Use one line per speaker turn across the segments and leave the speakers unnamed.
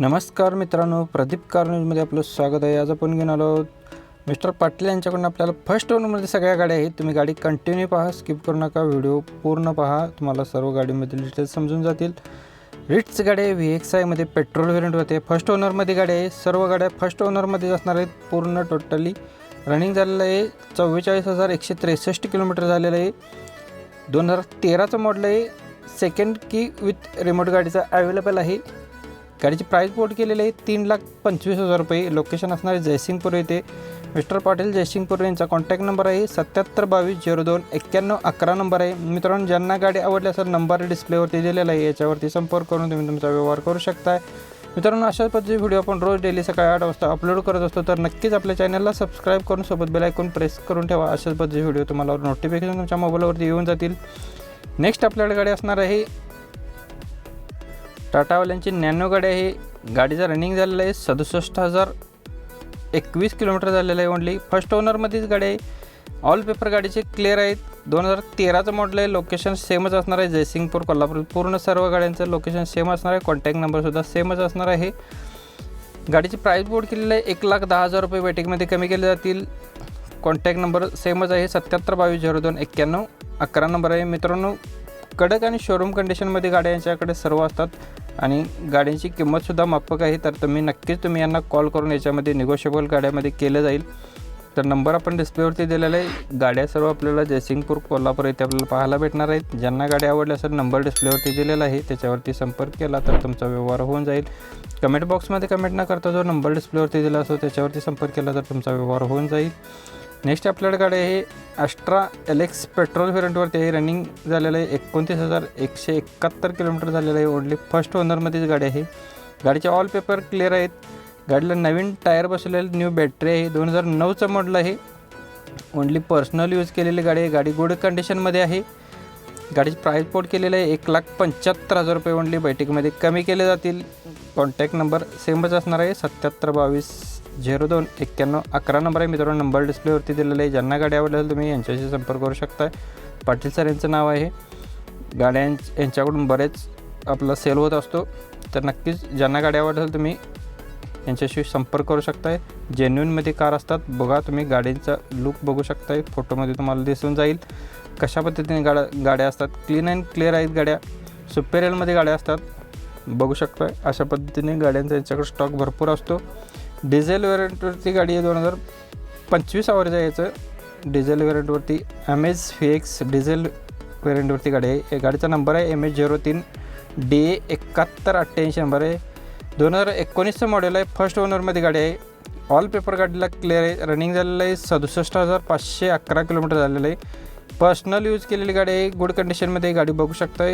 नमस्कार मित्रांनो प्रदीप कार न्यूजमध्ये आपलं स्वागत आहे. आज आपण घेऊन आलो मिस्टर पाटील यांच्याकडून आपल्याला फर्स्ट ओनरमध्ये सगळ्या गाड्या आहेत. तुम्ही गाडी कंटिन्यू पहा स्किप करू नका व्हिडिओ पूर्ण पहा. तुम्हाला सर्व गाडीमधील डिटेल्स समजून जातील. रिट्स गाड्या व्ही एक्स आयमध्ये पेट्रोल व्हेरियंट होते फर्स्ट ओनरमध्ये गाड्या आहे. सर्व गाड्या फर्स्ट ओनरमध्ये असणार आहेत पूर्ण टोटली रनिंग झालेलं आहे चव्वेचाळीस हजार एकशे त्रेसष्ट किलोमीटर झालेलं आहे. दोन हजार तेराचं मॉडल आहे. सेकंड की विथ रिमोट गाडीचा अवेलेबल आहे. गाडीची प्राईस बोर्ड केलेली आहे. तीन लाख पंचवीस हजार रुपये. लोकेशन असणारे जयसिंगपूर येथे. मिस्टर पाटील जयसिंगपूर यांचा कॉन्टॅक्ट नंबर आहे. सत्याहत्तर बावीस झिरो दोन एक्क्याण्णव अकरा नंबर आहे. मित्रांनो ज्यांना गाडी आवडली असेल नंबर डिस्प्लेवरती दिलेला आहे. याच्यावरती संपर्क करून तुम्ही तुमचा व्यवहार करू शकताय. मित्रांनो अशाच पद्धतीचे व्हिडिओ आपण रोज डेली सकाळी आठ वाजता अपलोड करत असतो. तर नक्कीच आपल्या चॅनलला सबस्क्राईब करून सोबत बेल आयकॉन प्रेस करून ठेवा. अशाच पद्धतीचे व्हिडिओ तुम्हाला नोटिफिकेशन तुमच्या मोबाईलवरती येऊन जातील. नेक्स्ट आपल्याकडे गाडी असणार आहे टाटावाल्यांची नॅनो गाडी आहे गाडीचं रनिंग झालेलं आहे. सदुसष्ट हजार एकवीस किलोमीटर झालेलं आहे ओनली फर्स्ट ओनरमध्येच गाडी आहे. ऑल पेपर गाडीचे क्लिअर आहेत. दोन हजार तेराचं मॉडल आहे. लोकेशन सेमच असणार आहे. जयसिंगपूर कोल्हापूर पूर्ण सर्व गाड्यांचं लोकेशन सेम असणार आहे. कॉन्टॅक्ट नंबरसुद्धा सेमच असणार आहे. गाडीची प्राईस बोर्ड केलेलं आहे. एक लाख दहा हजार रुपये वेटिंगमध्ये कमी केले जातील. कॉन्टॅक्ट नंबर सेमच आहे. सत्याहत्तर बावीस झिरो दोन एक्क्याण्णव. अकरा नंबर आहे. मित्रांनो कडक आणि शोरूम कंडिशनमध्ये गाड्या यांच्याकडे सर्व असतात आणि गाड्यांची किंमतसुद्धा माफक आहे तर तुम्ही नक्कीच तुम्ही यांना कॉल करून याच्यामध्ये निगोशिएबल गाड्यामध्ये केलं जाईल. तर नंबर आपण डिस्प्लेवरती दिलेला आहे. गाड्या सर्व आपल्याला जयसिंगपूर कोल्हापूर येथे आपल्याला पाहायला भेटणार आहेत. ज्यांना गाड्या आवडल्या असेल नंबर डिस्प्लेवरती दिलेला आहे. त्याच्यावरती संपर्क केला तर तुमचा व्यवहार होऊन जाईल. कमेंट बॉक्समध्ये कमेंट न करता जो नंबर डिस्प्लेवरती दिला असतो त्याच्यावरती संपर्क केला तर तुमचा व्यवहार होऊन जाईल. नेक्स्ट आपल्याकडे गाडी आहे ॲस्ट्रा एलेक्स पेट्रोल व्हेरियंटवरती रनिंग झालेलं आहे एकोणतीस हजार एकशे एकाहत्तर किलोमीटर झालेलं आहे. ओनली फर्स्ट ओनरमध्येच गाडी आहे. गाडीचे ऑल पेपर क्लिअर आहेत. गाडीला नवीन टायर बसवलेलं न्यू बॅटरी आहे. दोन हजार नऊचं मॉडल आहे. ओनली पर्सनल यूज केलेली गाडी आहे. गाडी गुड कंडिशनमध्ये आहे. गाडीची प्राईस पोट केलेलं आहे. एक लाख पंच्याहत्तर हजार रुपये ओनली बैठकीमध्ये कमी केले जातील. कॉन्टॅक्ट नंबर सेमच असणार आहे. सत्याहत्तर बावीस झिरो दोन एक्क्याण्णव अकरा नंबर आहे. मित्रांनो नंबर डिस्प्लेवरती दिलेला आहे. ज्यांना गाडी आवडली असेल तुम्ही यांच्याशी संपर्क करू शकताय. पाटील सर यांचं नाव आहे. गाड्या यांच्याकडून बरेच आपला सेल होत असतो. तर नक्कीच ज्यांना गाडी आवडली असेल तुम्ही यांच्याशी संपर्क करू शकताय. जेन्युनमध्ये कार असतात. बघा तुम्ही गाड्यांचा लुक बघू शकताय. फोटोमध्ये तुम्हाला दिसून जाईल. कशा पद्धतीने गाड्या गाड्या असतात? क्लीन अँड क्लिअर आहेत गाड्या. सुपेरियलमध्ये गाड्या असतात. बघू शकताय. अशा पद्धतीने गाड्यांचा यांच्याकडे स्टॉक भरपूर असतो. डिझेल वेरियंटवरती गाडी आहे दोन हजार पंचवीस आवरचं आहे याचं diesel वेरियंटवरती M H V X diesel वेरियंटवरती गाडी आहे. या गाडीचा नंबर आहे एम एच झिरो तीन. डी ए एकाहत्तर अठ्ठ्याऐंशी नंबर आहे. दोन हजार एकोणीसचं मॉडेल आहे. फर्स्ट ओनरमध्ये गाडी आहे. ऑल पेपर गाडीला क्लिअर आहे. रनिंग झालेलं आहे. सदुसष्ट हजार पाचशे अकरा किलोमीटर झालेलं आहे. पर्सनल यूज केलेली गाडी आहे. गुड कंडिशनमध्ये गाडी बघू शकता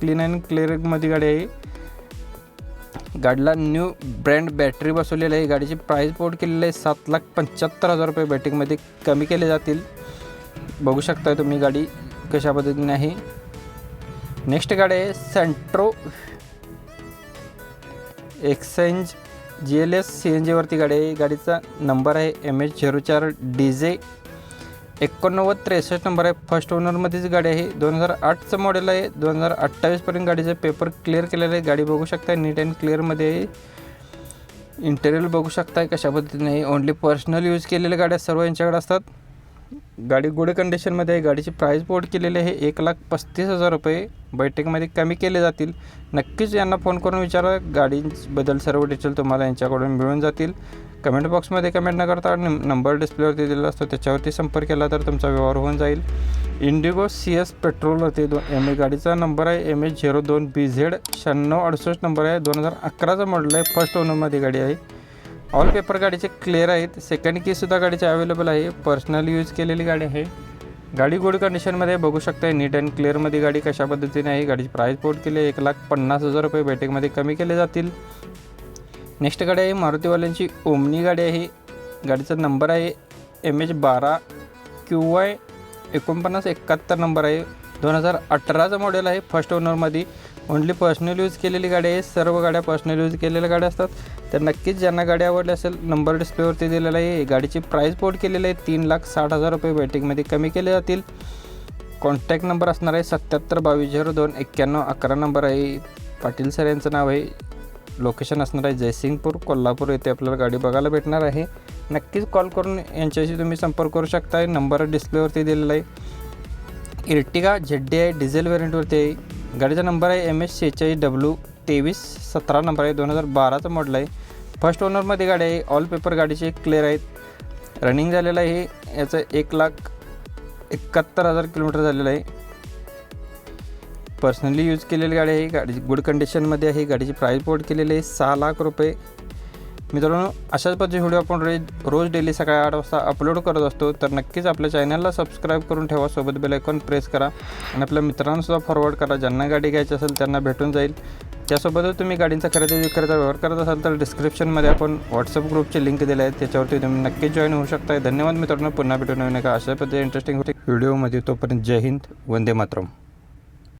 क्लीन अँड क्लिअरमध्ये गाडी आहे. गाडीला न्यू ब्रँड बॅटरी बसवलेली आहे. गाडीची प्राईस बोर्ड केलेली आहे. सात लाख पंच्याहत्तर हजार रुपये बॅटिंगमध्ये कमी केले जातील. बघू शकता तुम्ही गाडी कशा पद्धतीने आहे. नेक्स्ट गाडी आहे Santro exchange G L S C N जीवरती गाडी आहे. गाडीचा नंबर आहे एम एच झिरो चार डी जे एकोणनव्वद त्रेसष्ट नंबर आहे. फर्स्ट ओनरमध्येच गाडी आहे. दोन हजार आठचं मॉडेल आहे. दोन हजार अठ्ठावीसपर्यंत गाडीचं पेपर क्लिअर केलेलं आहे. गाडी बघू शकताय. नीट अँड क्लिअरमध्ये आहे इंटेरियर बघू शकताय. कशा पद्धतीने? ओनली पर्सनल यूज केलेल्या गाड्या सर्व यांच्याकडे असतात. गाडी गुड कंडिशनमध्ये आहे. गाडीची प्राईस बोर्ड केलेली आहे. एक लाख पस्तीस हजार रुपये. बैठकीमध्ये कमी केले जातील. नक्कीच यांना फोन करून विचारा. गाडीबद्दल सर्व डिटेल तुम्हाला यांच्याकडून मिळून जातील. कमेंट बॉक्समध्ये कमेंट न करता नंबर डिस्प्लेवरती दिलेला असतो. त्याच्यावरती संपर्क केला तर तुमचा व्यवहार होऊन जाईल. इंडिगो सी एस पेट्रोलवरती दोन एम ए गाडीचा नंबर आहे. एम एच झिरो दोन बी झेड शहाण्णव अडुसष्ट नंबर आहे. दोन हजार अकराचा मॉडल आहे. फर्स्ट ओनरमध्ये गाडी आहे. ऑल पेपर गाडीचे क्लिअर आहेत. सेकंड कीसुद्धा गाडीचे अवेलेबल आहे. पर्सनल यूज केलेली गाडी आहे. गाडी गुड कंडिशनमध्ये बघू शकता नीट अँड क्लिअरमध्ये गाडी कशा पद्धतीने आहे. गाडीची प्राईस पोर्ट केली एक लाख पन्नास हजार रुपये बॅटिंगमध्ये कमी केले जातील. नेक्स्ट गाडी आहे. मारुतीवाल्यांची ओमनी गाडी आहे. गाडीचा नंबर आहे एम एच बारा क्यू वाय एकोणपन्नास एकाहत्तर नंबर आहे. दोन हजार अठराचं मॉडेल आहे. फर्स्ट ओनरमध्ये ओनली पर्सनल यूज केलेली गाडी आहे. सर्व गाड्या पर्सनल यूज केलेल्या गाड्या असतात. तर नक्कीच ज्यांना गाडी आवडली असेल नंबर डिस्प्लेवरती दिलेला आहे. गाडीची प्राईस पोर्ट केलेली आहे. तीन लाख साठ हजार रुपये बॅटिंगमध्ये कमी केले जातील. कॉन्टॅक्ट नंबर असणार आहे सत्याहत्तर बावीस झिरो दोन एक्क्याण्णव अकरा नंबर आहे. पाटील सर यांचं नाव आहे. लोकेशन असणार आहे जयसिंगपूर कोल्हापूर. येथे आपल्याला गाडी बघायला भेटणार आहे. नक्कीच कॉल करून यांच्याशी तुम्ही संपर्क करू शकता नंबर डिस्प्लेवरती दिलेला आहे. इर्टिगा झेड डी आहे डिझेल व्हेरियंटवरती आहे. गाडीचा नंबर आहे एम एस शेहेचाळीस डब्ल्यू तेवीस सतरा नंबर आहे दोन हजार बाराचा मॉडल आहे. फर्स्ट ओनरमध्ये गाडी आहे ऑल पेपर गाडीचे क्लिअर आहेत. रनिंग झालेलं आहे याचं एक लाख एकाहत्तर हजार किलोमीटर झालेलं आहे. पर्सनली यूज केलेली गाडी आहे गाडी गुड कंडिशनमध्ये आहे गाडीची प्राईस पोर्ट केलेली आहे सहा लाख रुपये. मित्रांनो अशाच पद्धतीचे व्हिडिओ आपण रोज रोज डेली सकाळी आठ वाजता अपलोड करत असतो तर नक्कीच आपल्या चॅनलला सबस्क्राईब करून ठेवा. सोबत बेल आयकॉन प्रेस करा आणि आपल्या मित्रांनासुद्धा फॉरवर्ड करा. ज्यांना गाडी घ्यायची असेल त्यांना भेटून जाईल. त्यासोबतच तुम्ही गाडींचा खरेदी विक्रीचा व्यवहार करत असाल तर डिस्क्रिप्शनमध्ये आपण व्हॉट्सअप ग्रुपची लिंक दिली आहे. त्याच्यावरती तुम्ही नक्कीच जॉईन होऊ शकता. धन्यवाद मित्रांनो. पुन्हा भेटून येऊ नका अशा पद्धतीने इंटरेस्टिंग होते व्हिडिओमध्ये तोपर्यंत जय हिंद. वंदे मातरम.